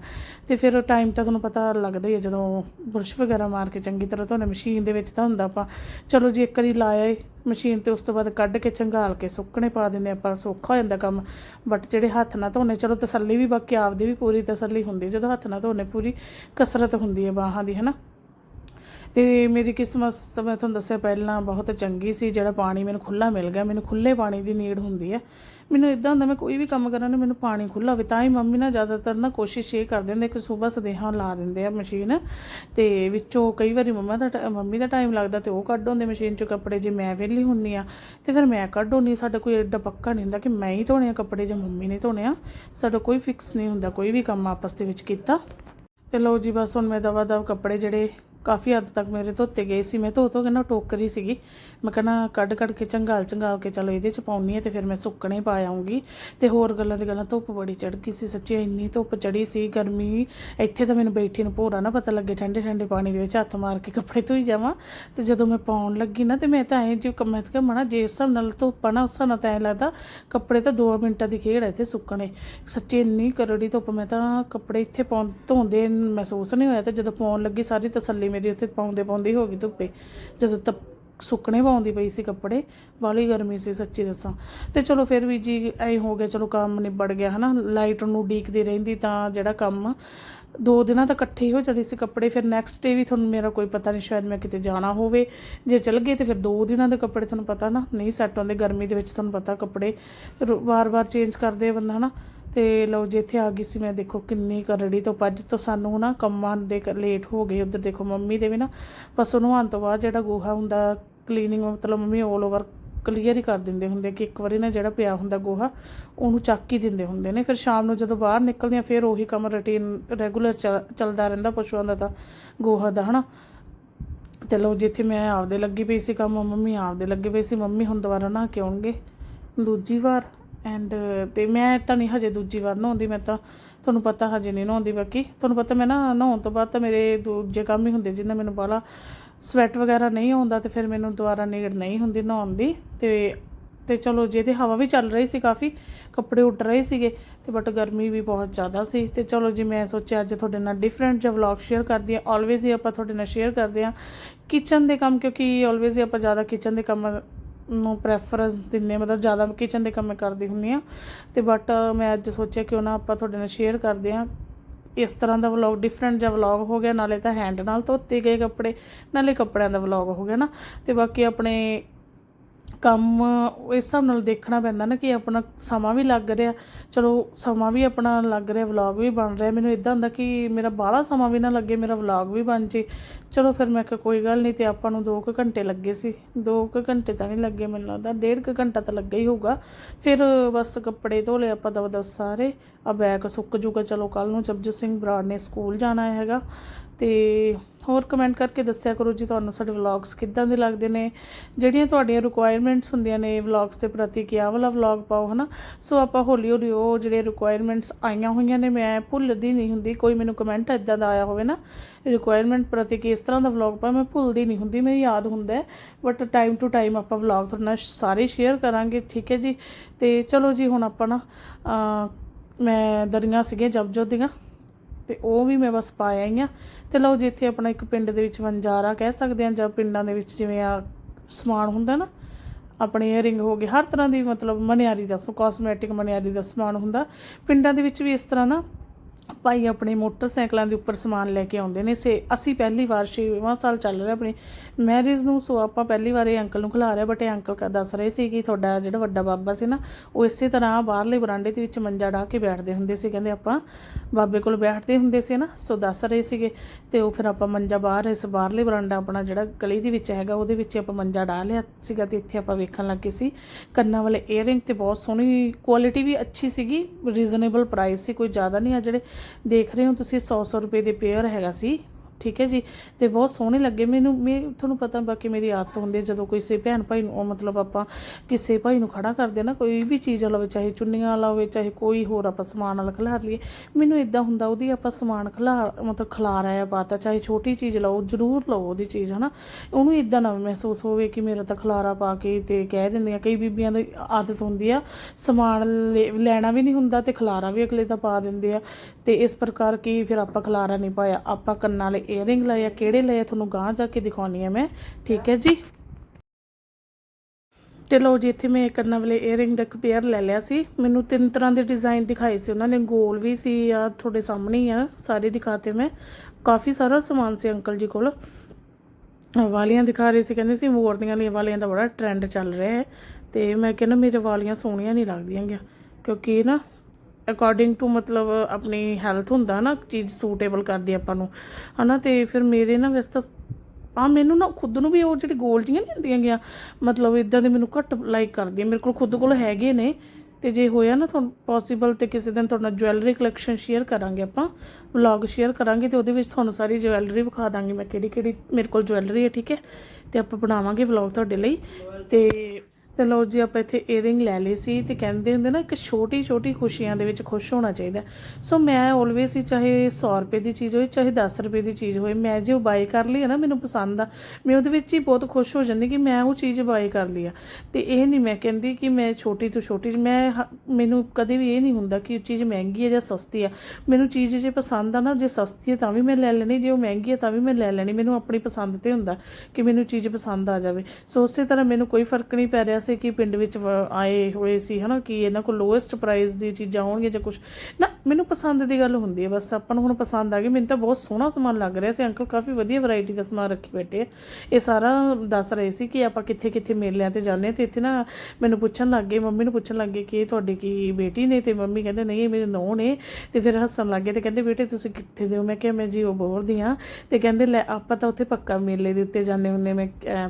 ਤੇ ਫਿਰ ਟਾਈਮ ਤਾਂ ਤੁਹਾਨੂੰ ਪਤਾ ਲੱਗਦਾ ਹੀ ਹੈ, ਜਦੋਂ ਬੁਰਸ਼ ਵਗੈਰਾ ਮਾਰ ਕੇ ਚੰਗੀ ਤਰ੍ਹਾਂ ਧੋਣੇ ਮਸ਼ੀਨ ਦੇ ਵਿੱਚ ਤਾਂ ਹੁੰਦਾ ਆਪਾਂ, ਚਲੋ ਜੇ ਇੱਕ ਵਾਰੀ ਲਾਇਆ ਏ ਮਸ਼ੀਨ ਤੇ ਉਸ ਤੋਂ ਬਾਅਦ ਕੱਢ ਕੇ ਚੰਗਾਲ ਕੇ ਸੁੱਕਣੇ ਪਾ ਦਿੰਦੇ ਆਪਾਂ, ਸੌਖਾ ਹੋ ਜਾਂਦਾ ਕੰਮ। ਬਟ ਜਿਹੜੇ ਹੱਥ ਨਾਲ ਧੋਣੇ ਚਲੋ ਤਸੱਲੀ ਵੀ ਬਾਕੀ ਆਪਦੀ ਵੀ ਪੂਰੀ ਤਸੱਲੀ ਹੁੰਦੀ ਜਦੋਂ ਹੱਥ ਨਾਲ ਧੋਣੇ ਪੂਰੀ ਕਸਰਤ ਹੁੰਦੀ ਹੈ ਬਾਹਾਂ ਦੀ, ਹਨਾ? ਤੇ ਮੇਰੀ ਕਿਸਮਤ ਤਾਂ ਮੈਂ ਤੁਹਾਨੂੰ ਦੱਸਿਆ ਪਹਿਲਾਂ, ਬਹੁਤ ਚੰਗੀ ਸੀ, ਜਿਹੜਾ ਪਾਣੀ ਮੈਨੂੰ ਖੁੱਲਾ ਮਿਲ ਗਿਆ, ਮੈਨੂੰ ਖੁੱਲੇ ਪਾਣੀ ਦੀ ਨੀਡ ਹੁੰਦੀ ਹੈ। ਮੈਨੂੰ ਇਦਾਂ ਹੁੰਦਾ, ਮੈਂ ਕੋਈ ਵੀ ਕੰਮ ਕਰਾਂ ਨਾ ਮੈਨੂੰ ਪਾਣੀ ਖੁੱਲਾ ਹੋਵੇ, ਤਾਂ ਹੀ ਮੰਮੀ ਨਾ ਜ਼ਿਆਦਾਤਰ ਨਾ ਕੋਸ਼ਿਸ਼ ਇਹ ਕਰਦੇ ਹੁੰਦੇ ਕਿ ਸਵੇਰ ਸਦੇਹਾ ਲਾ ਦਿੰਦੇ ਆ ਮਸ਼ੀਨ, ਤੇ ਵਿੱਚੋਂ ਕਈ ਵਾਰੀ ਮੰਮਾ ਦਾ ਟ- ਮੰਮੀ ਦਾ ਟਾਈਮ ਲੱਗਦਾ ਤੇ ਉਹ ਕੱਢ ਹੁੰਦੇ ਮਸ਼ੀਨ ਚੋਂ ਕੱਪੜੇ, ਜੇ ਮੈਂ ਵਿਹਲੀ ਹੁੰਨੀ ਆ, ਤੇ ਫਿਰ ਮੈਂ ਕੱਢ ਹੁੰਨੀ ਸਾਡਾ ਕੋਈ ਐਡਾ ਪੱਕਾ ਨਹੀਂ ਹੁੰਦਾ ਕਿ ਮੈਂ ਹੀ ਧੋਣੇ ਆ ਕੱਪੜੇ ਜਾਂ ਮੰਮੀ ਨੇ ਧੋਣੇ ਆ, ਸਾਡਾ ਕੋਈ ਫਿਕਸ ਨਹੀਂ ਹੁੰਦਾ, ਕੋਈ ਵੀ ਕੰਮ ਆਪਸ ਦੇ ਵਿੱਚ ਕੀਤਾ। ਤੇ ਲਓ ਜੀ, ਬਸ ਹੁਣ ਮੈਂ ਦਵਾ ਦਵ ਕੱਪੜੇ ਜਿਹੜੇ ਕਾਫੀ ਹੱਦ ਤੱਕ ਮੇਰੇ ਧੋਤੇ ਗਏ ਸੀ। ਮੈਂ ਧੋ ਧੋ ਕੇ ਨਾ ਟੋਕਰੀ ਸੀਗੀ। ਮੈਂ ਕਹਿੰਦਾ ਕੱਢ ਕੱਢ ਕੇ ਚੰਗਾਲ ਚੰਗਾਲ ਕੇ ਚਲੋ ਇਹਦੇ ਚ ਪਾਉਣੀ ਹੈ ਤੇ ਫਿਰ ਮੈਂ ਸੁੱਕਣੇ ਪਾ ਆਉਂਗੀ ਤੇ ਹੋਰ ਗੱਲਾਂ ਦੀ ਗੱਲਾਂ, ਧੁੱਪ ਬੜੀ ਚੜ ਗਈ ਸੀ ਸੱਚੀ, ਇੰਨੀ ਧੁੱਪ ਚੜੀ ਸੀ ਗਰਮੀ। ਇੱਥੇ ਤਾਂ ਮੈਨੂੰ ਬੈਠੀ ਨੂੰ ਭੋਰਾ ਨਾ ਪਤਾ ਲੱਗੇ ਠੰਡੇ ਠੰਡੇ ਪਾਣੀ ਦੇ ਵਿੱਚ ਹੱਥ ਮਾਰ ਕੇ ਕੱਪੜੇ ਧੋਈ ਜਾਵਾਂ। ਤੇ ਜਦੋਂ ਮੈਂ ਪਾਉਣ ਲੱਗੀ ਨਾ ਤੇ ਮੈਂ ਤਾਂ ਐਂ ਜਿਵੇਂ ਮੈਂ ਤਾਂ ਕਿਹਾ ਮਣਾ ਜੇ ਇਸ ਹਿਸਾਬ ਨਾਲ ਧੁੱਪ ਆ ਨਾ, ਉਸ ਹਿਸਾਬ ਨਾਲ ਤਾਂ ਐਂ ਲੱਗਦਾ ਕੱਪੜੇ ਤਾਂ 2 ਮਿੰਟਾਂ ਦੀ ਖੇਡ ਹੈ ਇੱਥੇ ਸੁੱਕਣੇ। ਸੱਚੀ ਇੰਨੀ ਕਰੜੀ ਧੁੱਪ ਮੈਂ ਤਾਂ ਕੱਪੜੇ ਇੱਥੇ ਪਾਉਣ, ਧੋਂਦੇ ਮਹਿਸੂਸ ਨਹੀਂ ਹੋਇਆ ਤੇ ਜਦੋਂ ਪਾਉਣ ਲੱਗੀ ਸਾਰੀ ਤਸੱਲੀ ਮੇਰੀ ਉੱਥੇ ਪਾਉਂਦੇ ਪਾਉਂਦੇ ਹੀ ਹੋ ਗਈ ਧੁੱਪੇ। ਜਦੋਂ ਤੱਕ ਸੁੱਕਣੇ ਪਾਉਂਦੀ ਪਈ ਸੀ ਕੱਪੜੇ ਬਾਲੀ ਗਰਮੀ ਸੀ ਸੱਚੀ ਦੱਸਾਂ। ਤੇ ਚਲੋ ਫਿਰ ਵੀ ਜੀ ਐ ਹੋ ਗਿਆ, ਚਲੋ ਕੰਮ ਨਿਬੜ ਗਿਆ, ਹਨਾ। ਲਾਈਟ ਨੂੰ ਡੀਕਦੀ ਰਹਿੰਦੀ ਤਾਂ ਜਿਹੜਾ ਕੰਮ, ਦੋ ਦਿਨਾਂ ਤੱਕ ਇਕੱਠੇ ਹੋ ਜਾਣੇ ਸੀ ਕੱਪੜੇ। ਫਿਰ ਨੈਕਸਟ ਡੇ ਵੀ ਤੁਹਾਨੂੰ ਮੇਰਾ ਕੋਈ ਪਤਾ ਨਹੀਂ, ਸ਼ਾਇਦ ਮੈਂ ਕਿਤੇ ਜਾਣਾ ਹੋਵੇ। ਜੇ ਚਲ ਗਏ ਤੇ ਫਿਰ ਦੋ ਦਿਨਾਂ ਦੇ ਕੱਪੜੇ ਤੁਹਾਨੂੰ ਪਤਾ ਨਾ, ਨਹੀਂ ਸੈੱਟ ਹੁੰਦੇ। ਗਰਮੀ ਦੇ ਵਿੱਚ ਤੁਹਾਨੂੰ ਪਤਾ ਕੱਪੜੇ ਵਾਰ-ਵਾਰ ਚੇਂਜ ਕਰਦੇ ਆ ਬੰਦਾ, ਹਨਾ। ਤੇ ਲਓ ਜਿੱਥੇ ਆ ਗਈ ਸੀ, ਮੈਂ ਦੇਖੋ ਕਿੰਨੀ ਕਰੜੀ ਤੋਂ ਪੱਜ ਤੋਂ ਸਾਨੂੰ ਨਾ ਕੰਮਾਂ ਦੇ ਲੇਟ ਹੋ ਗਏ। ਉਧਰ ਦੇਖੋ ਮੰਮੀ ਦੇ ਵੀ ਨਾ ਪਸ਼ੂ ਨਹਾਉਣ ਤੋਂ ਬਾਅਦ ਜਿਹੜਾ ਗੋਹਾ ਹੁੰਦਾ ਕਲੀਨਿੰਗ ਮਤਲਬ ਮੰਮੀ 올 ਓਵਰ ਕਲੀਅਰ ਹੀ ਕਰ ਦਿੰਦੇ ਹੁੰਦੇ ਕਿ ਇੱਕ ਵਾਰੀ ਨਾ ਜਿਹੜਾ ਪਿਆ ਹੁੰਦਾ ਗੋਹਾ, ਉਹਨੂੰ ਚੱਕ ਹੀ ਦਿੰਦੇ ਹੁੰਦੇ ਨੇ। ਫਿਰ ਸ਼ਾਮ ਨੂੰ ਜਦੋਂ ਬਾਹਰ ਨਿਕਲਦੇ ਆ ਫਿਰ ਉਹੀ ਕੰਮ ਰੁਟੀਨ ਰੈਗੂਲਰ ਚੱਲਦਾ ਰਹਿੰਦਾ ਪਸ਼ੂਆਂ ਦਾ ਤਾਂ, ਗੋਹਾ ਦਾ, ਹਨਾ? ਤੇ ਲਓ ਜਿੱਥੇ ਮੈਂ ਆਪਦੇ ਲੱਗੀ ਪਈ ਸੀ ਕੰਮ, ਮੰਮੀ ਆਪਦੇ ਲੱਗੇ ਪਈ ਸੀ, ਮੰਮੀ ਹੁਣ ਦੁਬਾਰਾ ਨਾ ਕੇ ਆਉਣਗੇ। ਦੂਜੀ ਵਾਰ। ਐਂਡ uh, ਤੇ ਮੈਂ ਤਾਂ ਨਹੀਂ ਹਜੇ ਦੂਜੀ ਵਾਰ ਨਹਾਉਂਦੀ ਮੈਂ ਤਾਂ ਤੁਹਾਨੂੰ ਪਤਾ ਹਜੇ ਨਹੀਂ ਨਹਾਉਂਦੀ ਬਾਕੀ। ਤੁਹਾਨੂੰ ਪਤਾ ਮੈਂ ਨਾ ਨਹਾਉਣ ਤੋਂ ਬਾਅਦ ਤਾਂ ਮੇਰੇ ਦੂਜੇ ਕੰਮ ਹੀ ਹੁੰਦੇ, ਜਿੰਨਾ ਮੈਨੂੰ ਬਾਲਾ ਸਵੈਟ ਵਗੈਰਾ ਨਹੀਂ ਆਉਂਦਾ ਤੇ ਫਿਰ ਮੈਨੂੰ ਦੁਬਾਰਾ ਨੀਡ ਨਹੀਂ ਹੁੰਦੀ ਨਹਾਉਣ ਦੀ। ਤੇ ਤੇ ਚਲੋ ਜੇ ਤੇ ਹਵਾ ਵੀ ਚੱਲ ਰਹੀ ਸੀ ਕਾਫੀ, ਕੱਪੜੇ ਉੱਡ ਰਹੇ ਸੀਗੇ, ਤੇ ਬਟ ਗਰਮੀ ਵੀ ਬਹੁਤ ਜ਼ਿਆਦਾ ਸੀ। ਤੇ ਚਲੋ ਜੀ ਮੈਂ ਸੋਚਿਆ ਅੱਜ ਤੁਹਾਡੇ ਨਾਲ ਡਿਫਰੈਂਟ ਜਿਹਾ ਵਲੌਗ ਸ਼ੇਅਰ ਕਰਦੀ ਆ ਆਲਵੇਜ਼ ਹੀ ਆਪਾਂ ਤੁਹਾਡੇ ਨਾਲ ਸ਼ੇਅਰ ਕਰਦੇ ਆ ਕਿਚਨ ਦੇ ਕੰਮ, ਕਿਉਂਕਿ ਆਲਵੇਜ਼ ਹੀ ਆਪਾਂ ਜ਼ਿਆਦਾ ਕਿਚਨ ਦੇ ਕੰਮ ਨੂੰ ਪ੍ਰੈਫਰੈਂਸ ਦਿੰਨੇ ਮਤਲਬ ਜ਼ਿਆਦਾ ਕਿਚਨ ਦੇ ਕੰਮ ਕਰਦੀ ਹੁੰਨੀ ਆ। ਤੇ ਬਟ ਮੈਂ ਅੱਜ ਸੋਚਿਆ ਕਿ ਉਹਨਾਂ ਆਪਾਂ ਤੁਹਾਡੇ ਨਾਲ ਸ਼ੇਅਰ ਕਰਦੇ ਆ ਇਸ ਤਰ੍ਹਾਂ ਦਾ ਵਲੌਗ ਡਿਫਰੈਂਟ ਜਿਹਾ ਵਲੌਗ ਹੋ ਗਿਆ, ਨਾਲੇ ਤਾਂ ਹੈਂਡ ਨਾਲ ਧੋਤੇ ਗਏ ਕੱਪੜੇ, ਨਾਲੇ ਕੱਪੜਿਆਂ ਦਾ ਵਲੌਗ ਹੋ ਗਿਆ ਨਾ। ਤੇ ਬਾਕੀ ਆਪਣੇ ਕੰਮ ਇਸ ਹਿਸਾਬ ਨਾਲ ਦੇਖਣਾ ਪੈਂਦਾ ਨਾ ਕਿ ਆਪਣਾ ਸਮਾਂ ਵੀ ਲੱਗ ਰਿਹਾ। ਚਲੋ ਸਮਾਂ ਵੀ ਆਪਣਾ ਲੱਗ ਰਿਹਾ ਵਲੌਗ ਵੀ ਬਣ ਰਿਹਾ। ਮੈਨੂੰ ਇਦਾਂ ਹੁੰਦਾ ਕਿ ਮੇਰਾ ਬਾਹਲਾ ਸਮਾਂ ਵੀ ਨਾ ਲੱਗੇ, ਮੇਰਾ ਵਲੌਗ ਵੀ ਬਣ ਜੇ। ਚਲੋ ਫਿਰ ਮੈਂ ਕਿਹਾ ਕੋਈ ਗੱਲ ਨਹੀਂ ਤੇ ਆਪਾਂ ਨੂੰ 2 ਕੁ ਘੰਟੇ ਲੱਗੇ ਸੀ। 2 ਕੁ ਘੰਟੇ ਤਾਂ ਨਹੀਂ ਲੱਗੇ ਮੈਨੂੰ ਲੱਗਦਾ, ਡੇਢ ਕੁ ਘੰਟਾ ਤਾਂ ਲੱਗਾ ਹੀ ਹੋਊਗਾ। ਫਿਰ ਬਸ ਕੱਪੜੇ ਧੋ ਲਏ ਆਪਾਂ ਦਵਾ ਦਵ ਸਾਰੇ। ਆ ਬੈਗ ਸੁੱਕ ਜੂਗਾ। ਚਲੋ ਕੱਲ ਨੂੰ ਜਪਜੀਤ ਸਿੰਘ ਬਰਾੜ ਨੇ ਸਕੂਲ ਜਾਣਾ ਹੈਗਾ। ਤੇ ਹੋਰ ਕਮੈਂਟ ਕਰਕੇ ਦੱਸਿਆ ਕਰੋ ਜੀ ਤੁਹਾਨੂੰ ਸਾਡੇ ਵਲੌਗਸ ਕਿੱਦਾਂ ਦੇ ਲੱਗਦੇ ਨੇ। ਜਿਹੜੀਆਂ ਤੁਹਾਡੀਆਂ ਰਿਕੁਆਇਰਮੈਂਟਸ ਹੁੰਦੀਆਂ ਨੇ ਵਲੌਗਸ ਦੇ ਪ੍ਰਤੀ ਕਿ ਆਹ ਵਾਲਾ ਵਲੌਗ ਪਾਓ, ਹਨਾ। ਸੋ ਆਪਾਂ ਹੌਲੀ ਹੌਲੀ ਉਹ ਜਿਹੜੇ ਰਿਕੁਆਇਰਮੈਂਟਸ ਆਈਆਂ ਹੋਈਆਂ ਨੇ, ਮੈਂ ਭੁੱਲਦੀ ਨਹੀਂ ਹੁੰਦੀ, ਕੋਈ ਮੈਨੂੰ ਕਮੈਂਟ ਇਦਾਂ ਦਾ ਆਇਆ ਹੋਵੇ ਨਾ ਰਿਕੁਆਇਰਮੈਂਟ ਪ੍ਰਤੀ ਕਿ ਇਸ ਤਰ੍ਹਾਂ ਦਾ ਵਲੌਗ ਪਾ ਮੈਂ ਭੁੱਲਦੀ ਨਹੀਂ ਹੁੰਦੀ, ਮੈਨੂੰ ਯਾਦ ਹੁੰਦਾ ਬਟ ਟਾਈਮ ਟੂ ਟਾਈਮ ਆਪਾਂ ਵਲੌਗ ਤੁਹਾਡੇ ਨਾਲ ਸਾਰੇ ਸ਼ੇਅਰ ਕਰਾਂਗੇ, ਠੀਕ ਹੈ ਜੀ। ਤੇ ਚਲੋ ਜੀ ਹੁਣ ਆਪਾਂ ਨਾ ਮੈਂ ਦਰੀਆਂ ਸੀਗੀਆਂ ਜਪਜੋਤ ਦੀਆਂ। ਤੇ ਉਹ ਵੀ ਮੈਂ ਬਸ ਪਾਇਆ ਹੀ ਆ। ਤੇ ਲਓ ਜੀ ਇੱਥੇ ਆਪਣਾ ਇੱਕ ਪਿੰਡ ਦੇ ਵਿੱਚ ਵੰਜਾਰਾ ਕਹਿ ਸਕਦੇ ਆ ਜਾਂ ਪਿੰਡਾਂ ਦੇ ਵਿੱਚ ਜਿਵੇਂ ਆ ਸਮਾਨ ਹੁੰਦਾ ਨਾ, ਆਪਣੇ ਇਅਰਿੰਗ ਹੋ ਗਏ, ਹਰ ਤਰ੍ਹਾਂ ਦੀ ਮਤਲਬ ਮਨਿਆਰੀ ਦਾ, ਸੋ ਕਾਸਮੈਟਿਕ ਮਨਿਆਰੀ ਦਾ ਸਮਾਨ ਹੁੰਦਾ। ਪਿੰਡਾਂ ਦੇ ਵਿੱਚ ਵੀ ਇਸ ਤਰ੍ਹਾਂ ਨਾ ਭਾਈ ਆਪਣੇ ਮੋਟਰਸਾਈਕਲਾਂ ਦੇ ਉੱਪਰ ਸਮਾਨ ਲੈ ਕੇ ਆਉਂਦੇ ਨੇ, ਸੇ ਅਸੀਂ ਪਹਿਲੀ ਵਾਰ ਛੇਵਾਂ ਸਾਲ ਚੱਲ ਰਿਹਾ ਆਪਣੀ ਮੈਰਿਜ ਨੂੰ, ਸੋ ਆਪਾਂ ਪਹਿਲੀ ਵਾਰ ਇਹ ਅੰਕਲ ਨੂੰ ਖਿਲਾ ਰਿਹਾ ਬਟ ਇਹ ਅੰਕਲ ਕਾ ਦੱਸ ਰਹੇ ਸੀ ਕਿ ਤੁਹਾਡਾ ਜਿਹੜਾ ਵੱਡਾ ਬਾਬਾ ਸੀ ਨਾ, ਉਹ ਇਸੇ ਤਰ੍ਹਾਂ ਬਾਹਰਲੇ ਬਰਾਂਡੇ ਦੇ ਵਿੱਚ ਮੰਜਾ ਢਾ ਕੇ ਬੈਠਦੇ ਹੁੰਦੇ ਸੀ, ਕਹਿੰਦੇ ਆਪਾਂ ਬਾਬੇ ਕੋਲ ਬੈਠਦੇ ਹੁੰਦੇ ਸੀ ਨਾ, ਸੋ ਦੱਸ ਰਹੇ ਸੀਗੇ, ਤੇ ਉਹ ਫਿਰ ਆਪਾਂ ਮੰਜਾ ਬਾਹਰ, ਇਸ ਬਾਹਰਲੇ ਬਰਾਂਡਾ ਆਪਣਾ ਜਿਹੜਾ ਗਲੀ ਦੇ ਵਿੱਚ ਹੈਗਾ, ਉਹਦੇ ਵਿੱਚ ਆਪਾਂ ਮੰਜਾ ਢਾ ਲਿਆ ਸੀਗਾ, ਤੇ ਇੱਥੇ ਆਪਾਂ ਵੇਖਣ ਲੱਗੇ ਸੀ, ਕੰਨਾਂ ਵਾਲੇ ਏਅਰਿੰਗ ਤੇ ਬਹੁਤ ਸੋਹਣੀ ਕੁਆਲਿਟੀ ਵੀ ਅੱਛੀ ਸੀਗੀ ਰੀਜ਼ਨੇਬਲ ਪ੍ਰਾਈਸ ਸੀ, ਕੋਈ ਜ਼ਿਆਦਾ ਨਹੀਂ ਆ ਜਿਹੜੇ ਦੇਖ ਰਹੇ ਹੋ ਤੁਸੀਂ 100 100 ਰੁਪਏ ਦੇ ਪੇਅਰ ਹੈਗਾ ਸੀ। ਠੀਕ ਹੈ ਜੀ? ਤੇ ਬਹੁਤ ਸੋਹਣੇ ਲੱਗੇ ਮੈਨੂੰ। ਮੈਂ ਤੁਹਾਨੂੰ ਪਤਾ ਬਾਕੀ ਮੇਰੀ ਆਦਤ ਹੁੰਦੀ ਹੈ, ਜਦੋਂ ਕਿਸੇ ਭੈਣ ਭਾਈ ਨੂੰ, ਉਹ ਮਤਲਬ ਆਪਾਂ ਕਿਸੇ ਭਾਈ ਨੂੰ ਖੜਾ ਕਰਦੇ ਨਾ, ਕੋਈ ਵੀ ਚੀਜ਼ ਲਵੇ ਚਾਹੇ ਚੁੰਨੀਆਂ ਵਾਲਾ ਹੋਵੇ, ਚਾਹੇ ਕੋਈ ਹੋਰ ਆਪਾਂ ਸਮਾਨ ਵਾਲਾ ਖਿਲਾਰ ਲਈਏ, ਮੈਨੂੰ ਇਦਾਂ ਹੁੰਦਾ ਉਹਦੀ ਆਪਾਂ ਸਮਾਨ ਖਿਲਾਰ ਮਤਲਬ ਖਿਲਾਰ ਆਇਆ ਪਾਤਾ, ਚਾਹੇ ਛੋਟੀ ਚੀਜ਼ ਲਓ, ਜ਼ਰੂਰ ਲਓ ਉਹਦੀ ਚੀਜ਼, ਹਨਾ? ਉਹਨੂੰ ਇਦਾਂ ਨਾ ਮਹਿਸੂਸ ਹੋਵੇ ਕਿ ਮੇਰਾ ਤਾਂ ਖਲਾਰਾ ਪਾ ਕੇ ਤੇ ਕਹਿ ਦਿੰਦੀਆਂ ਕਈ ਬੀਬੀਆਂ ਦੀ ਆਦਤ ਹੁੰਦੀ ਆ, ਸਮਾਨ ਲੈ- ਲੈਣਾ ਵੀ ਨਹੀਂ ਹੁੰਦਾ ਤੇ ਖਲਾਰਾ ਵੀ ਅਗਲੇ ਦਾ ਪਾ ਦਿੰਦੇ ਆ। ਤੇ ਇਸ ਪ੍ਰਕਾਰ ਕੀ ਫਿਰ ਆਪਾਂ ਖਲਾਰਾ ਨਹੀਂ ਪਾਇਆ। ਆਪਾਂ ਕੰਨਾਂ ਵਾਲੇ ਏਅਰਿੰਗ ਲਏ ਆ, ਕਿਹੜੇ ਲਏ ਆ, ਤੁਹਾਨੂੰ ਗਾਂਹ ਜਾ ਕੇ ਦਿਖਾਉਣੀ ਆ ਮੈਂ। ਠੀਕ ਹੈ ਜੀ। ਤੇ ਲਓ ਜੀ, ਇੱਥੇ ਮੈਂ ਕੰਨਾਂ ਵਾਲੇ ਏਅਰਿੰਗ ਦਾ ਇੱਕ ਪੇਅਰ ਲੈ ਲਿਆ ਸੀ। ਮੈਨੂੰ ਤਿੰਨ ਤਰ੍ਹਾਂ ਦੇ ਡਿਜ਼ਾਈਨ ਦਿਖਾਏ ਸੀ। ਉਹਨਾਂ ਨੇ ਗੋਲ ਵੀ ਸੀ ਆ, ਤੁਹਾਡੇ ਸਾਹਮਣੇ ਹੀ ਆ, ਸਾਰੇ ਦਿਖਾਤੇ ਮੈਂ। ਕਾਫੀ ਸਾਰਾ ਸਮਾਨ ਸੀ ਅੰਕਲ ਜੀ ਕੋਲ। ਵਾਲੀਆਂ ਦਿਖਾ ਰਹੇ ਸੀ, ਕਹਿੰਦੇ ਸੀ ਮੋਰਨੀਆਂ ਵਾਲੀਆਂ ਵਾਲੀਆਂ ਦਾ ਬੜਾ ਟ੍ਰੈਂਡ ਚੱਲ ਰਿਹਾ ਹੈ। ਤੇ ਮੈਂ ਕਹਿੰਦਾ ਮੇਰੇ ਵਾਲੀਆਂ ਸੋਹਣੀਆਂ ਨਹੀਂ ਲੱਗਦੀਆਂ ਗਿਆ ਕਿਉਂਕਿ ਨਾ ਅਕੋਰਡਿੰਗ ਟੂ ਮਤਲਬ ਆਪਣੀ ਹੈਲਥ ਹੁੰਦਾ ਨਾ, ਚੀਜ਼ ਸੂਟੇਬਲ ਕਰਦੀ ਆਪਾਂ ਨੂੰ। ਹਨਾ, ਤੇ ਫਿਰ ਮੇਰੇ ਨਾ ਵੈਸੇ ਤਾਂ ਆ ਮੈਨੂੰ ਨਾ ਖੁਦ ਨੂੰ ਵੀ ਉਹ ਜਿਹੜੀ ਗੋਲ ਜੀਆਂ ਨਹੀਂ ਹੁੰਦੀਆਂ ਗਿਆ, ਮਤਲਬ ਇਦਾਂ ਦੇ ਮੈਨੂੰ ਘੱਟ ਲਾਈਕ ਕਰਦੀ ਆ ਮੇਰੇ ਕੋਲ ਖੁਦ ਕੋਲ ਹੈਗੇ ਨੇ, ਤੇ ਜੇ ਹੋਇਆ ਨਾ ਤੁਹਾਨੂੰ ਪੋਸੀਬਲ ਤੇ ਕਿਸੇ ਦਿਨ ਤੁਹਾਡਾ ਜੁਐਲਰੀ ਕਲੈਕਸ਼ਨ ਸ਼ੇਅਰ ਕਰਾਂਗੇ ਆਪਾਂ ਵਲੌਗ ਸ਼ੇਅਰ ਕਰਾਂਗੇ, ਤੇ ਉਹਦੇ ਵਿੱਚ ਤੁਹਾਨੂੰ ਸਾਰੀ ਜੁਐਲਰੀ ਵਿਖਾ ਦਾਂਗੀ ਮੈਂ ਕਿਹੜੀ ਕਿਹੜੀ ਮੇਰੇ ਕੋਲ ਜੁਐਲਰੀ ਹੈ, ਠੀਕ ਹੈ? ਤੇ ਆਪਾਂ ਬਣਾਵਾਂਗੇ ਵਲੌਗ ਤੁਹਾਡੇ ਲਈ। ਤੇ ਤੇ ਲਓ ਜੀ, ਆਪਾਂ ਇੱਥੇ ਏਅਰਿੰਗ ਲੈ ਲਈ ਸੀ ਤੇ ਕਹਿੰਦੇ ਹੁੰਦੇ ਨਾ ਇੱਕ ਛੋਟੀ ਛੋਟੀ ਖੁਸ਼ੀਆਂ ਦੇ ਵਿੱਚ ਖੁਸ਼ ਹੋਣਾ ਚਾਹੀਦਾ। ਸੋ ਮੈਂ ਆਲਵੇਸ ਹੀ ਚਾਹੇ 100 ਰੁਪਏ ਦੀ ਚੀਜ਼ ਹੋਏ, ਚਾਹੇ 10 ਰੁਪਏ ਦੀ ਚੀਜ਼ ਹੋਏ, ਮੈਂ ਜੇ ਉਹ ਬਾਈ ਕਰ ਲਈ ਹੈ ਨਾ, ਮੈਨੂੰ ਪਸੰਦ ਆ, ਮੈਂ ਉਹਦੇ ਵਿੱਚ ਹੀ ਬਹੁਤ ਖੁਸ਼ ਹੋ ਜਾਂਦੀ ਕਿ ਮੈਂ ਉਹ ਚੀਜ਼ ਬਾਈ ਕਰ ਲਈ ਆ। ਤੇ ਇਹ ਨਹੀਂ ਮੈਂ ਕਹਿੰਦੀ ਕਿ ਮੈਂ ਛੋਟੀ ਤੋਂ ਛੋਟੀ ਮੈਂ ਹ- ਮੈਨੂੰ ਕਦੇ ਵੀ ਇਹ ਨਹੀਂ ਹੁੰਦਾ ਕਿ ਉਹ ਚੀਜ਼ ਮਹਿੰਗੀ ਹੈ ਜਾਂ ਸਸਤੀ ਆ। ਮੈਨੂੰ ਚੀਜ਼ ਜੇ ਪਸੰਦ ਆ ਨਾ, ਜੇ ਸਸਤੀ ਹੈ ਤਾਂ ਵੀ ਮੈਂ ਲੈ ਲੈਣੀ, ਜੇ ਉਹ ਮਹਿੰਗੀ ਹੈ ਤਾਂ ਵੀ ਮੈਂ ਲੈ ਲੈਣੀ। ਮੈਨੂੰ ਆਪਣੀ ਪਸੰਦ ਤੇ ਹੁੰਦਾ ਕਿ ਮੈਨੂੰ ਚੀਜ਼ ਪਸੰਦ ਆ ਜਾਵੇ। ਸੋ ਉਸੇ ਤਰ੍ਹਾਂ ਮੈਨੂੰ ਕੋਈ ਫ਼ਰਕ ਨਹੀਂ ਪੈ ਰਿਹਾ ਵੈਸੇ ਕਿ ਪਿੰਡ ਵਿੱਚ ਵ- ਆਏ ਹੋਏ ਸੀ, ਹਨਾ, ਕਿ ਇਹਨਾਂ ਕੋਲ ਲੋਐਸਟ ਪ੍ਰਾਈਸ ਦੀ ਚੀਜ਼ਾਂ ਹੋਣਗੀਆਂ ਜਾਂ ਕੁਝ ਨਾ, ਮੈਨੂੰ ਪਸੰਦ ਦੀ ਗੱਲ ਹੁੰਦੀ ਹੈ, ਬਸ ਆਪਾਂ ਨੂੰ ਹੁਣ ਪਸੰਦ ਆ ਗਈ। ਮੈਨੂੰ ਤਾਂ ਬਹੁਤ ਸੋਹਣਾ ਸਮਾਨ ਲੱਗ ਰਿਹਾ ਸੀ। ਅੰਕਲ ਕਾਫੀ ਵਧੀਆ ਵੈਰਾਈਟੀ ਦਾ ਸਮਾਨ ਰੱਖੀ ਬੈਠੇ ਇਹ ਸਾਰਾ ਦੱਸ ਰਹੇ ਸੀ ਕਿ ਆਪਾਂ ਕਿੱਥੇ ਕਿੱਥੇ ਮੇਲਿਆਂ ਤੇ ਜਾਂਦੇ ਹਾਂ ਤੇ ਇੱਥੇ ਨਾ ਮੈਨੂੰ ਪੁੱਛਣ ਲੱਗ ਗਏ, ਮੰਮੀ ਨੂੰ ਪੁੱਛਣ ਲੱਗ ਗਏ ਕਿ ਇਹ ਤੁਹਾਡੀ ਕੀ ਬੇਟੀ ਨੇ? ਤੇ ਮੰਮੀ ਕਹਿੰਦੇ, ਨਹੀਂ, ਇਹ ਮੇਰੇ ਨੌਂ ਨੇ। ਤੇ ਫਿਰ ਹੱਸਣ ਲੱਗ ਗਏ ਤੇ ਕਹਿੰਦੇ, ਬੇਟੇ, ਤੁਸੀਂ ਕਿੱਥੇ ਦੇ ਹੋ? ਮੈਂ ਕਿਹਾ, ਮੈਂ ਜੀ ਉਹ ਬੋਰ ਦੀ ਹਾਂ। ਤੇ ਕਹਿੰਦੇ, ਲੈ, ਆਪਾਂ ਤਾਂ ਉੱਥੇ ਪੱਕਾ ਮੇਲੇ ਦੇ ਉੱਤੇ ਜਾਂਦੇ ਹੁੰਦੇ ਮੈਂ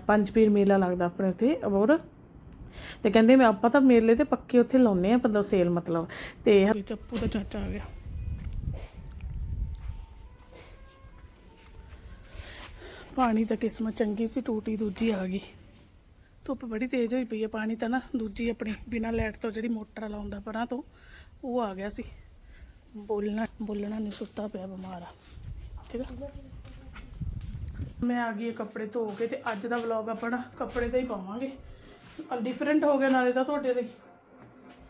ਪੰਜ ਪੀਰ ਮੇਲਾ ਲੱਗਦਾ ਆਪਣੇ ਉੱਥੇ ਅਬੋਰ ਤੇ ਕਹਿੰਦੇ ਮੈਂ ਆਪਾਂ ਤਾਂ ਮੇਲੇ ਤੇ ਪੱਕੇ ਉੱਥੇ ਲਾਉਨੇ ਆ ਬੰਦਾ ਸੇਲ ਮਤਲਬ। ਤੇ ਚੱਪੂ ਦਾ ਚਾਚਾ ਆ ਗਿਆ। ਪਾਣੀ ਤਾਂ ਕਿਸਮਤ ਚੰਗੀ ਸੀ, ਟੂਟੀ ਦੂਜੀ ਆ ਗਈ। ਧੁੱਪ ਬੜੀ ਤੇਜ਼ ਹੋਈ ਪਈ ਹੈ ਪਾਣੀ ਤਾਂ ਨਾ ਦੂਜੀ ਆਪਣੀ, ਬਿਨਾਂ ਲਾਈਟ ਤੋਂ ਜਿਹੜੀ ਮੋਟਰ ਲਾਉਂਦਾ ਪਰਾਂ ਤੋਂ, ਉਹ ਆ ਗਿਆ ਸੀ। ਬੋਲਣਾ ਬੋਲਣਾ ਨਹੀਂ ਸੁੱਤਾ ਪਿਆ ਬਿਮਾਰ ਆ। ਠੀਕ ਆ? ਮੈਂ ਆ ਗਈ ਇਹ ਕੱਪੜੇ ਧੋ ਕੇ ਤੇ ਅੱਜ ਦਾ ਵਲੌਗ ਨਾ ਕੱਪੜੇ ਦਾ ਹੀ ਪਾਵਾਂਗੇ। ਡਿਫਰੈਂਟ ਹੋ ਗਿਆ ਨਾਲੇ ਤਾਂ ਤੁਹਾਡੇ ਲਈ।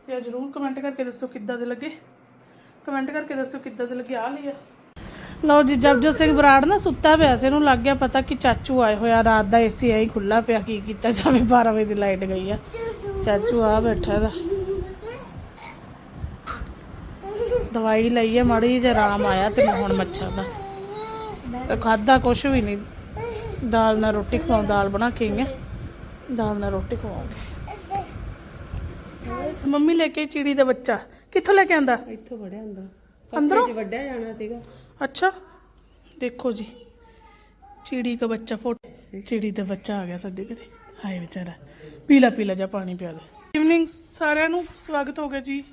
ਤੇ ਜਰੂਰ ਕਮੈਂਟ ਕਰਕੇ ਦੱਸੋ ਕਿੱਦਾਂ ਦੇ ਲੱਗੇ। ਕਮੈਂਟ ਕਰਕੇ ਦੱਸੋ ਕਿੱਦਾਂ ਦੇ ਲੱਗੇ ਆ। ਲਿਆ ਲਓ ਜੀ, ਜਪਜੋਤ ਸਿੰਘ ਬਰਾੜ ਨਾ ਸੁੱਤਾ ਪਿਆ ਸੀ ਇਹਨੂੰ ਲੱਗ ਗਿਆ ਪਤਾ ਕਿ ਚਾਚੂ ਆਏ ਹੋਇਆ ਰਾਤ ਦਾ ਏਸੀ ਐਂ ਖੁੱਲਾ ਪਿਆ, ਕੀ ਕੀਤਾ ਜਾਵੇ 12 ਵਜੇ ਦੀ ਲਾਈਟ ਗਈ ਆ। ਚਾਚੂ ਆ ਬੈਠਾ ਦਾ ਦਵਾਈ ਲਈ ਹੈ ਮਾੜੀ ਜੇ ਆਰਾਮ ਆਇਆ ਤੇ ਹੁਣ ਮੱਛਰ ਦਾ। ਤੇ ਖਾਦਾ ਕੁਛ ਵੀ ਨਹੀਂ, ਦਾਲ ਨਾਲ ਰੋਟੀ ਖਵਾਉਂ ਦਾਲ ਬਣਾ ਕੇ ਆਈ ਦਾਲ ਨਾਲ ਰੋਟੀ ਖਵਾਉਂਗੇ। ਮੰਮੀ ਲੈ ਕੇ ਚਿੜੀ ਦਾ ਬੱਚਾ। ਕਿੱਥੋਂ ਲੈ ਕੇ ਆਂਦਾ? ਇੱਥੋਂ ਵੜਿਆ ਹੁੰਦਾ ਅੰਦਰੋਂ? ਵੱਡਿਆ ਜਾਣਾ ਸੀਗਾ। ਅੱਛਾ ਦੇਖੋ ਜੀ। ਚਿੜੀ ਦਾ ਬੱਚਾ ਫੋਟੋ ਚਿੜੀ ਦਾ ਬੱਚਾ ਆ ਗਿਆ ਸਾਡੇ ਘਰੇ। ਹਾਏ ਵਿਚਾਰਾ। ਪੀਲਾ ਪੀਲਾ ਜਾ ਪਾਣੀ ਪਿਆ ਦੇ ਇਵਨਿੰਗ ਸਾਰਿਆਂ ਨੂੰ ਸਵਾਗਤ ਹੋ ਗਿਆ ਜੀ।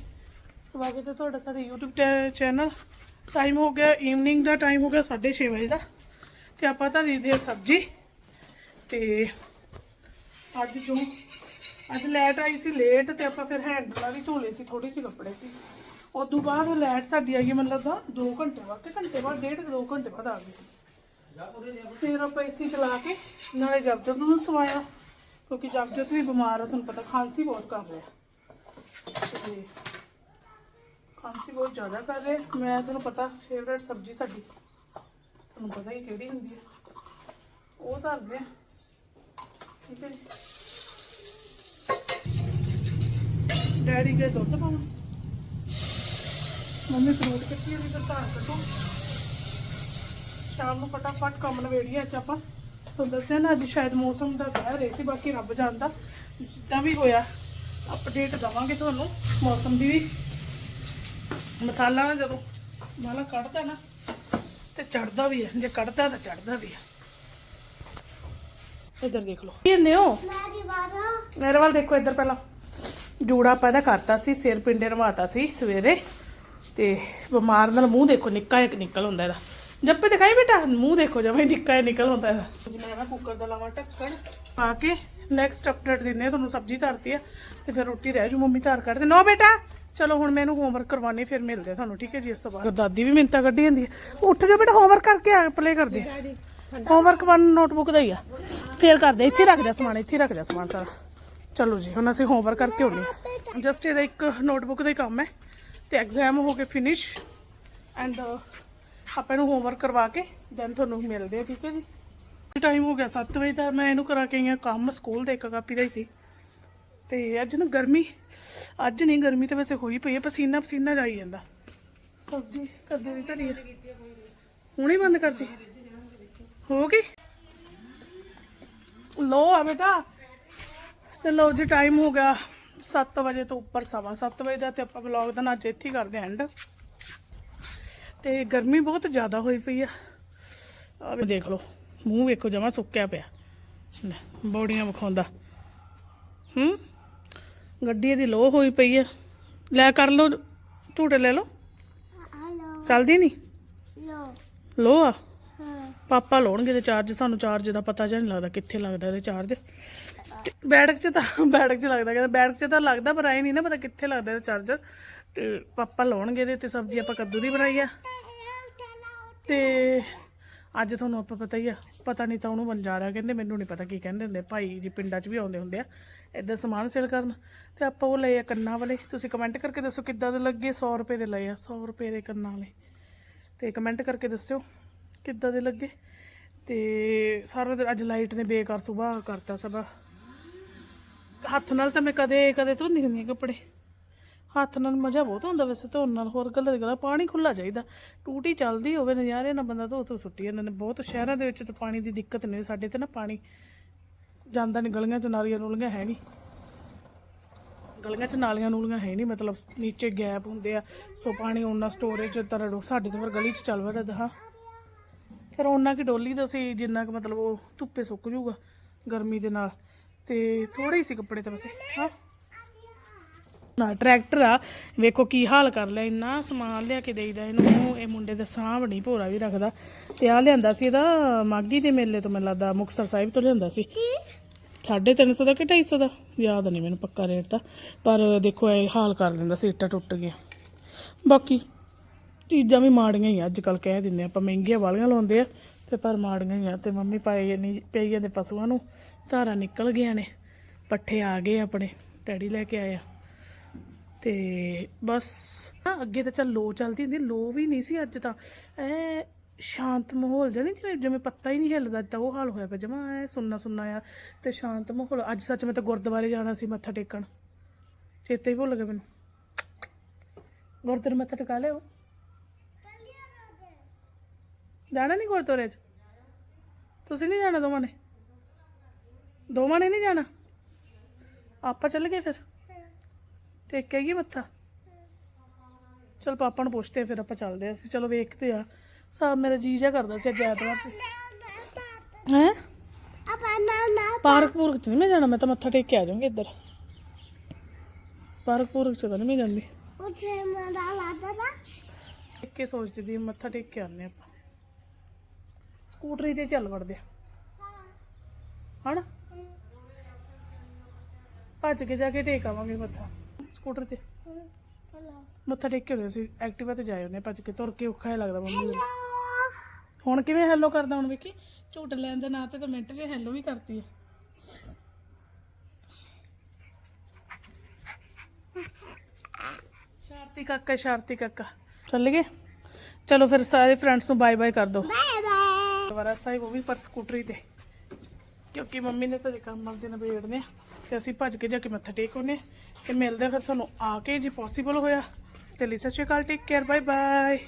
ਸਵਾਗਤ ਹੈ ਤੁਹਾਡਾ ਸਾਡੇ YouTube ਚੈਨਲ ਟਾਈਮ ਹੋ ਗਿਆ ਈਵਨਿੰਗ ਦਾ ਟਾਈਮ ਹੋ ਗਿਆ 6:30 ਵਜੇ ਦਾ। ਤੇ ਆਪਾਂ ਤਾਂ ਰੀਦੇ ਸਬਜੀ। ਤੇ ਅੱਜ ਜੋ ਅੱਜ ਲੈਟ ਆਈ ਸੀ ਲੇਟ ਤੇ ਆਪਾਂ ਫਿਰ ਹੈਂਡਲਾਂ ਵੀ ਧੋ ਲਏ ਸੀ ਥੋੜੀ ਜਿਹੀ ਕੱਪੜੇ ਸੀ। ਉਸ ਤੋਂ ਬਾਅਦ ਲੈਟ ਸਾਡੀ ਆਈ ਹੈ ਮੈਨੂੰ ਲੱਗਦਾ 2 ਘੰਟੇ ਬਾਅਦ ਕਿ ਘੰਟੇ ਬਾਅਦ, ਡੇਢ 2 ਘੰਟੇ ਬਾਅਦ ਆ ਗਈ ਸੀ। ਫਿਰ ਆਪਾਂ ਏਸੀ ਚਲਾ ਕੇ ਨਾਲੇ ਜਗਜਤ ਨੂੰ ਸਵਾਇਆ, ਕਿਉਂਕਿ ਜਗਜਤ ਵੀ ਬਿਮਾਰ ਆ, ਤੁਹਾਨੂੰ ਪਤਾ ਖਾਂਸੀ ਬਹੁਤ ਕਰ ਰਿਹਾ। ਤੇ ਖਾਂਸੀ ਬਹੁਤ ਜ਼ਿਆਦਾ ਕਰ ਰਿਹਾ। ਮੈਂ ਤੁਹਾਨੂੰ ਪਤਾ ਫੇਵਰੇਟ ਸਬਜ਼ੀ ਸਾਡੀ, ਤੁਹਾਨੂੰ ਪਤਾ ਹੀ ਕਿਹੜੀ ਹੁੰਦੀ ਹੈ। ਉਹ ਧਰਦੇ ਆ। ਠੀਕ ਹੈ ਡੈਡੀ ਕੇ ਦੁੱਧ ਪਾਉਣਾ। ਮੰਮੀ ਫਰੂਟ ਕੱਟੀ ਹੋਈ ਤਾਂ ਧਾਰ ਕੱਟੋ ਸ਼ਾਮ ਨੂੰ ਫਟਾਫਟ ਕੰਮ ਨਵੇੜੀਏ ਅੱਜ ਆਪਾਂ। ਤੁਹਾਨੂੰ ਦੱਸਿਆ ਨਾ, ਅੱਜ ਸ਼ਾਇਦ ਮੌਸਮ ਦਾ ਕਹਿ ਰਹੇ ਸੀ ਬਾਕੀ ਰੱਬ ਜਾਣਦਾ। ਜਿੱਦਾਂ ਵੀ ਹੋਇਆ ਅਪਡੇਟ ਦਵਾਂਗੇ ਤੁਹਾਨੂੰ ਮੌਸਮ ਦੀ ਵੀ। ਮਸਾਲਾ ਨਾ ਜਦੋਂ ਮਾਲਾ ਕੱਢਦਾ ਨਾ, ਤੇ ਚੜਦਾ ਵੀ ਹੈ ਜੇ ਕੱਢਦਾ ਤਾਂ ਚੜਦਾ ਵੀ ਹੈ ਇੱਧਰ ਦੇਖ ਲਓ। ਇਹ ਨਿਓ ਮੇਰੇ ਵੱਲ ਦੇਖੋ ਇੱਧਰ ਪਹਿਲਾਂ। ਜੂੜਾ ਆਪਾਂ ਇਹਦਾ ਕਰਤਾ ਸੀ ਸਿਰ ਪਿੰਡੇ ਰਵਾਤਾ ਸੀ ਸਵੇਰੇ। ਤੇ ਬਿਮਾਰ ਨਾਲ ਮੂੰਹ ਦੇਖੋ ਨਿੱਕਾ ਇੱਕ ਨਿਕਲ ਹੁੰਦਾ ਇਹਦਾ। ਜੱਪੇ ਦਿਖਾਈ ਬੇਟਾ ਮੂੰਹ ਦੇਖੋ ਜਮਾਈ ਨਿੱਕਾ ਹੀ ਨਿਕਲ ਹੁੰਦਾ ਇਹਦਾ। ਜਿਵੇਂ ਮੈਂ ਕੁੱਕਰ ਦਾ ਲਾਵਾਂ ਢੱਕਣ। ਪਾ ਕੇ ਨੈਕਸਟ ਅਪਡੇਟ ਦਿੰਦੇ ਆ ਤੁਹਾਨੂੰ ਸਬਜ਼ੀ ਧਰਤੀ ਆ। ਤੇ ਫਿਰ ਰੋਟੀ ਰਹਿ ਜੂ ਮੰਮੀ ਧਾਰ ਕੱਢਦੇ। ਨੋ ਬੇਟਾ ਚਲੋ ਹੁਣ ਮੈਂ ਇਹਨੂੰ ਹੋਮਵਰਕ ਕਰਵਾਉਣੀ ਫਿਰ ਮਿਲਦੇ ਆ ਤੁਹਾਨੂੰ ਠੀਕ ਹੈ ਜੀ ਇਸ ਤੋਂ ਬਾਅਦ। ਦਾਦੀ ਵੀ ਮਿੰਤਾ ਕੱਢੀ ਜਾਂਦੀ ਹੈ ਉੱਠ ਜਾ ਬੇਟਾ ਹੋਮਵਰਕ ਕਰਕੇ ਆ ਪਲੇ ਕਰਦੇ ਹੋਮਵਰਕ ਵਨ ਨੋਟਬੁੱਕ ਦਾ ਹੀ ਆ। ਫੇਰ ਕਰਦੇ, ਇੱਥੇ ਰੱਖ ਜਾ ਸਮਾਨ, ਇੱਥੇ ਰੱਖ ਜਾ ਸਮਾਨ ਸਾਰਾ। ਚਲੋ ਜੀ, ਹੁਣ ਅਸੀਂ ਹੋਮਵਰਕ ਕਰਕੇ ਆਉਣੇ ਜਸਟ ਇਹਦਾ ਇੱਕ ਨੋਟਬੁੱਕ ਦਾ ਹੀ ਕੰਮ ਹੈ ਤੇ ਐਗਜ਼ਾਮ ਹੋ ਕੇ ਫਿਨਿਸ਼ ਐਂਡ ਆਪਾਂ ਇਹਨੂੰ ਹੋਮਵਰਕ ਕਰਵਾ ਕੇ ਦੈਨ ਤੁਹਾਨੂੰ ਮਿਲਦੇ ਆ ਠੀਕ ਹੈ ਜੀ? ਟਾਈਮ ਹੋ ਗਿਆ 7 ਵਜੇ ਦਾ, ਮੈਂ ਇਹਨੂੰ ਕਰਾ ਕੇ ਆਈ ਕੰਮ, ਸਕੂਲ ਦੇ ਇੱਕ ਕਾਪੀ ਦਾ ਹੀ ਸੀ। ਤੇ ਅੱਜ ਨਾ ਗਰਮੀ, ਅੱਜ ਨਹੀਂ ਗਰਮੀ ਤਾਂ ਵੈਸੇ ਹੋਈ ਪਈ ਹੈ, ਪਸੀਨਾ ਪਸੀਨਾ ਜਾਈ ਜਾਂਦਾ। ਸਬਜ਼ੀ ਕਦੇ ਦੀ ਧਰੀ ਹੁਣੇ ਬੰਦ ਕਰਦੀ ਹੋ ਗਈ? ਲੋ ਆ ਬੇਟਾ। ਲਓ ਜੀ ਟਾਈਮ ਹੋ ਗਿਆ 7 ਵਜੇ ਤੋਂ ਉੱਪਰ ਸਵਾ 7 ਵਜੇ ਦਾ ਤੇ ਆਪਾਂ ਵਲੌਗ ਦਾ ਅੱਜ ਇੱਥੇ ਹੀ ਕਰਦੇ ਐਂਡ ਤੇ ਗਰਮੀ ਬਹੁਤ ਜ਼ਿਆਦਾ ਹੋਈ ਪਈ ਆ। ਆ ਵੀ ਦੇਖ ਲਓ ਮੂੰਹ ਵੇਖੋ ਜਮਾ ਸੁੱਕਿਆ ਪਿਆ। ਲੈ, ਬੋਡੀਆਂ ਵਿਖਾਉਂਦਾ। ਹੂੰ? ਗੱਡੀ ਦੀ ਲੋ ਹੋਈ ਪਈ ਆ। ਲੈ ਕਰ ਲਓ ਝੂਟੇ ਲੈ ਲਓ। ਚੱਲਦੀ ਨਹੀਂ ਲੋ ਲੋ ਆ। ਹਾਂ ਪਾਪਾ ਲਾਉਣਗੇ ਤੇ ਚਾਰਜ, ਸਾਨੂੰ ਚਾਰਜ ਦਾ ਪਤਾ ਜਾਂ ਨਹੀਂ ਲੱਗਦਾ ਕਿੱਥੇ ਲੱਗਦਾ ਇਹਦੇ ਚਾਰਜ। ਬੈਠਕ 'ਚ ਤਾਂ, ਬੈਠਕ 'ਚ ਲੱਗਦਾ, ਕਹਿੰਦਾ ਬੈਠਕ 'ਚ ਤਾਂ ਲੱਗਦਾ, ਪਰ ਐ ਨਹੀਂ ਨਾ ਪਤਾ ਕਿੱਥੇ ਲੱਗਦਾ ਇਹਦਾ ਚਾਰਜਰ ਤੇ ਪਾਪਾ ਲਾਉਣਗੇ ਇਹਦੇ ਤੇ ਸਬਜ਼ੀ ਆਪਾਂ ਕੱਦੂ ਦੀ ਬਣਾਈ ਆ। ਤੇ ਅੱਜ ਤੁਹਾਨੂੰ ਆਪਾਂ ਪਤਾ ਹੀ ਆ, ਪਤਾ ਨਹੀਂ ਤਾਂ ਉਹਨੂੰ ਬੰਜਾਰਾ ਕਹਿੰਦੇ ਮੈਨੂੰ ਨਹੀਂ ਪਤਾ ਕੀ ਕਹਿੰਦੇ ਹੁੰਦੇ ਭਾਈ ਜੀ ਪਿੰਡਾਂ 'ਚ ਵੀ ਆਉਂਦੇ ਹੁੰਦੇ ਆ, ਇੱਧਰ ਸਮਾਨ ਸੇਲ ਕਰਨ। ਤੇ ਆਪਾਂ ਉਹ ਲਏ ਆ ਕੰਨਾਂ ਵਾਲੇ। ਤੁਸੀਂ ਕਮੈਂਟ ਕਰਕੇ ਦੱਸੋ ਕਿੱਦਾਂ ਦੇ ਲੱਗੇ 100 ਰੁਪਏ ਦੇ ਲਏ ਆ 100 ਰੁਪਏ ਦੇ ਕੰਨਾਂ ਵਾਲੇ। ਤੇ ਕਮੈਂਟ ਕਰਕੇ ਦੱਸਿਓ। ਕਿੱਦਾਂ ਦੇ ਲੱਗੇ? ਤੇ ਸਾਰਾ ਦਿਨ ਅੱਜ ਲਾਈਟ ਨੇ ਬੇਕਾਰ ਸੁਬਾਹ ਕਰਤਾ ਸਭਾ। ਹੱਥ ਨਾਲ ਤਾਂ ਮੈਂ ਕਦੇ ਕਦੇ ਧੋਂਦੀ ਹੁੰਦੀ ਹਾਂ ਕੱਪੜੇ। ਹੱਥ ਨਾਲ ਮਜ਼ਾ ਬਹੁਤ ਆਉਂਦਾ ਵੈਸੇ ਧੋਣ ਨਾਲ, ਹੋਰ ਗੱਲਾਂ ਦੀ ਗੱਲ, ਪਾਣੀ ਖੁੱਲਾ ਚਾਹੀਦਾ। ਟੂਟੀ ਚੱਲਦੀ ਹੋਵੇ ਨਜ਼ਾਰੇ ਨਾਲ ਬੰਦਾ ਧੋ ਧੋ ਸੁੱਟੀ ਇਹਨਾਂ ਨੇ। ਬਹੁਤ ਸ਼ਹਿਰਾਂ ਦੇ ਵਿੱਚ ਤਾਂ ਪਾਣੀ ਦੀ ਦਿੱਕਤ ਨਹੀਂ, ਸਾਡੇ ਤੇ ਨਾ ਪਾਣੀ ਜਾਂਦਾ ਨਹੀਂ, ਗਲੀਆਂ ਚ ਨਾਲੀਆਂ ਨੂਲੀਆਂ ਹੈ ਨਹੀਂ। ਗਲੀਆਂ ਚ ਨਾਲੀਆਂ ਨੂਲੀਆਂ ਹੈ ਨਹੀਂ, ਮਤਲਬ ਨੀਚੇ ਗੈਪ ਹੁੰਦੇ ਆ, ਸੋ ਪਾਣੀ ਉਹਨਾਂ ਸਟੋਰੇਜ ਤਰੜੋ। ਸਾਡੇ ਤੋਂ ਫਿਰ ਗਲੀ ਚ ਚੱਲ ਵੜਦਾ, ਹਾਂ। ਫਿਰ ਉਹਨਾਂ ਕੀ ਡੋਲੀ ਦਾ ਸੀ ਜਿੰਨਾ ਕਿ ਮਤਲਬ ਉਹ ਧੁੱਪੇ ਸੁੱਕ ਜਾਊਗਾ ਗਰਮੀ ਦੇ ਨਾਲ। ਤੇ ਥੋੜੇ ਹੀ ਸੀ ਕੱਪੜੇ ਤਾਂ ਵੈਸੇ ਹਾਂ। ਨਾ ਟਰੈਕਟਰ ਆ ਵੇਖੋ ਕੀ ਹਾਲ ਕਰ ਲਿਆ ਇੰਨਾ ਸਮਾਨ ਲਿਆ ਕੇ ਦੇਈਦਾ ਇਹਨੂੰ ਇਹ ਮੁੰਡੇ ਦਾ ਸਾਂਭ ਨਹੀਂ ਭੋਰਾ ਵੀ ਰੱਖਦਾ। ਤੇ ਆ ਲਿਆਂਦਾ ਸੀ ਇਹਦਾ ਮਾਗੀ ਦੇ ਮੇਲੇ ਤੋਂ ਮੈਨੂੰ ਲੱਗਦਾ ਮੁਕਤਸਰ ਸਾਹਿਬ ਤੋਂ ਲਿਆਂਦਾ ਸੀ। 350 ਦਾ ਕਿ 250 ਦਾ? ਯਾਦ ਨਹੀਂ ਮੈਨੂੰ ਪੱਕਾ ਰੇਟ ਦਾ ਪਰ ਦੇਖੋ ਇਹ ਹਾਲ ਕਰ ਦਿੰਦਾ ਸੀਟਾਂ ਟੁੱਟ ਗਈਆਂ। ਬਾਕੀ ਚੀਜ਼ਾਂ ਵੀ ਮਾੜੀਆਂ ਹੀ ਆ, ਅੱਜ ਕੱਲ ਕਹਿ ਦਿੰਦੇ ਆਪਾਂ ਮਹਿੰਗੀਆਂ ਵਾਲੀਆਂ ਲਾਉਂਦੇ ਆ, ਤੇ ਪਰ ਮਾੜੀਆਂ ਹੀ ਆ, ਤੇ ਮੰਮੀ ਪਾਈ ਨਹੀਂ ਪਈ ਜਾਂਦੇ ਪਸ਼ੂਆਂ ਨੂੰ ਧਾਰਾਂ ਨਿਕਲ ਗਈਆਂ ਨੇ, ਪੱਠੇ ਆ ਗਏ ਆਪਣੇ, ਡੈਡੀ ਲੈ ਕੇ ਆਇਆ ਤੇ ਬਸ ਅੱਗੇ ਤਾਂ ਚੱਲ ਲੋ ਚੱਲਦੀ ਹੁੰਦੀ, ਲੋ ਵੀ ਨਹੀਂ ਸੀ ਅੱਜ ਤਾਂ, ਐ ਸ਼ਾਂਤ ਮਾਹੌਲ ਜਣੀ ਜਿਵੇਂ ਜਿਵੇਂ ਪੱਤਾ ਹੀ ਨਹੀਂ ਹਿੱਲਦਾ, ਤਾਂ ਉਹ ਹਾਲ ਹੋਇਆ ਪਿਆ, ਜਮਾ ਐ ਸੁੰਨਾ ਸੁੰਨਾ ਆ, ਤੇ ਸ਼ਾਂਤ ਮਾਹੌਲ, ਅੱਜ ਸੱਚ ਮੈਂ ਤਾਂ ਗੁਰਦੁਆਰੇ ਜਾਣਾ ਸੀ ਮੱਥਾ ਟੇਕਣ, ਚੇਤੇ ਹੀ ਭੁੱਲ ਗਿਆ ਮੈਨੂੰ। ਗੁਰਦੁਆਰੇ ਮੱਥਾ ਟੇਕਾ ਲਿਓ ਜਾਣਾ ਨਹੀਂ ਗੁਰਦੁਆਰੇ 'ਚ? ਤੁਸੀਂ ਨਹੀਂ ਜਾਣਾ ਦੋਵਾਂ ਨੇ? ਦੋਵਾਂ ਨੇ ਨਹੀਂ ਜਾਣਾ? ਆਪਾਂ ਚੱਲ ਗਏ ਫਿਰ? ਟੇਕ ਕੇ ਆਈਏ ਮੱਥਾ? ਚਲ ਪਾਪਾ ਨੂੰ ਪੁੱਛਦੇ ਫਿਰ ਆਪਾਂ ਚੱਲਦੇ ਆ। ਅਸੀਂ ਚਲੋ ਵੇਖਦੇ ਆ। ਸਾ ਮੇਰਾ ਜੀ ਜਾ ਕਰਦਾ ਸੀ ਅੱਜ ਐਤਵਾਰ ਤੇ। ਹੈ? ਆਪਾ ਨਾ ਨਾ ਪਾਰਕ ਪੂਰਕ ਚ ਨਹੀਂ ਮੈਂ ਜਾਣਾ? ਮੈਂ ਤਾਂ ਮੱਥਾ ਟੇਕ ਕੇ ਆ ਜਾਵਾਂਗੀ ਇੱਧਰ। ਪਾਰਕ ਪੂਰਕ ਚ ਤਾਂ ਨਹੀਂ ਮੈਂ ਜਾਂਦੀ। ਉਥੇ ਮਰਾ ਲਾਦਾ ਨਾ ਟੇਕ ਕੇ ਸੋਚਦੀ ਮੱਥਾ ਟੇਕ ਕੇ ਆਉਂਦੇ ਆਪਾਂ। ਸਕੂਟਰੀ ਤੇ ਚੱਲ ਵੜਦੇ ਆ। ਹਣ ਭੱਜ ਕੇ ਜਾ ਕੇ ਟੇਕ ਆਵਾਂਗੇ ਮੱਥਾ। ਸਕੂਟਰ ਤੇ। ਮੱਥਾ ਟੇਕ ਕੇ ਸੀ। ਐਕਟਿਵਾ ਤੇ ਜਾਏ ਉਹਨੇ ਭੱਜ ਕੇ। ਤੁਰ ਕੇ ਔਖਾ ਜਿਹਾ ਲੱਗਦਾ ਮੰਮੀ ਨੂੰ। ਹੁਣ ਕਿਵੇਂ ਹੈਲੋ ਕਰਦਾ ਹੁਣ ਵੇਖੀ? ਝੂਟ ਲੈਣ ਦੇ ਨਾਂ ਤੇ ਤਾਂ ਮਿੰਟ 'ਚ ਹੈਲੋ ਵੀ ਕਰਤੀ ਹੈ ਸ਼ਾਰਤੀ ਕਾਕਾ ਸ਼ਾਰਤੀ ਕਾਕਾ। ਚੱਲ ਗਏ? ਚਲੋ ਫਿਰ ਸਾਰੇ ਫਰੈਂਡਸ ਨੂੰ ਬਾਏ ਬਾਏ ਕਰ ਦਿਓ। ਬਾਏ ਦੁਬਾਰਾ ਸਾਹਿਬ, ਉਹ ਵੀ ਪਰ ਸਕੂਟਰੀ ਤੇ। ਕਿਉਂਕਿ ਮੰਮੀ ਨੇ ਤਾਂ ਕੰਮ ਆਪਦੇ ਨਿਬੇੜਨੇ ਆ, ਤੇ ਅਸੀਂ ਭੱਜ ਕੇ ਜਾ ਕੇ ਮੱਥਾ ਟੇਕ ਆਉਂਦੇ ਹਾਂ ਤੇ ਮਿਲਦੇ ਫਿਰ ਤੁਹਾਨੂੰ ਆ ਕੇ ਜੇ ਪੋਸੀਬਲ ਹੋਇਆ। ਤੇ ਲਈ Sat Shri Akal take care bye bye